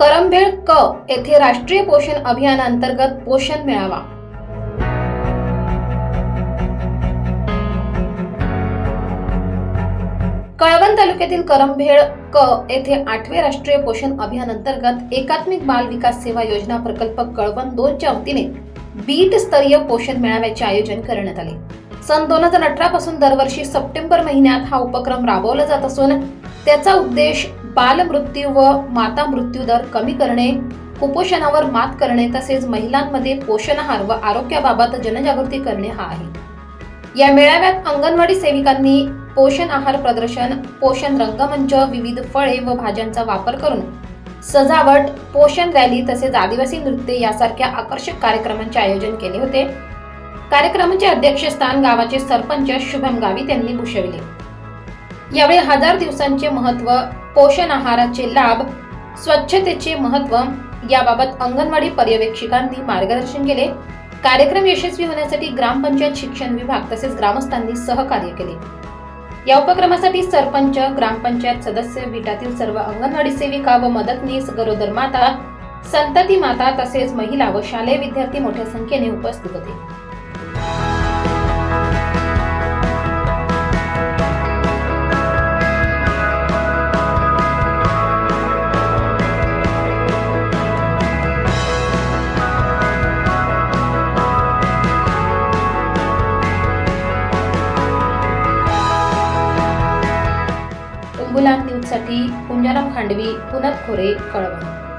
करंभेळ क येथे राष्ट्रीय पोषण अभियानांतर्गत पोषण मेळावा. कळवण तालुक्यातील करंभेळ क येथे आठवे राष्ट्रीय पोषण अभियान अंतर्गत एकात्मिक बाल विकास सेवा योजना प्रकल्प कळवण दोनच्या वतीने बीट स्तरीय पोषण मेळाव्याचे आयोजन करण्यात आले. सन दोन हजार अठरा पासून दरवर्षी सप्टेंबर महिन्यात हा उपक्रम राबवला जात असून त्याचा उद्देश बालमृत्यू व माता मृत्यू दर कमी करणे कुपोषणावर मात करणे तसेच महिलांमध्ये पोषण आहार व आरोग्याबाबत जनजागृती करणे हा आहे. या मेळाव्यात अंगणवाडी सेविकांनी पोषण आहार प्रदर्शन पोषण रंगमंच विविध फळे व भाज्यांचा वापर करून सजावट पोषण रॅली तसेच आदिवासी नृत्य यासारख्या आकर्षक कार्यक्रमांचे आयोजन केले होते. कार्यक्रमाचे अध्यक्षस्थान गावाचे सरपंच शुभम गावित यांनी भूषविले. यावेळी हजार दिवसांचे महत्त्व पोषण आहाराचे लाभ स्वच्छतेचे महत्त्व याबाबत अंगणवाडी पर्यवेक्षिकांनी मार्गदर्शन केले. कार्यक्रम यशस्वी होण्यासाठी ग्रामपंचायत शिक्षण विभाग तसेच ग्रामस्थांनी सहकार्य केले. या उपक्रमासाठी सरपंच ग्रामपंचायत सदस्य विटातील सर्व अंगणवाडी सेविका व मदतनीस गरोदर माता संतती माता तसेच महिला व शालेय विद्यार्थी मोठ्या संख्येने उपस्थित होते. गुलाम न्यूजसाठी पुंजाराम खांडवी पुनत खोरे कळवण.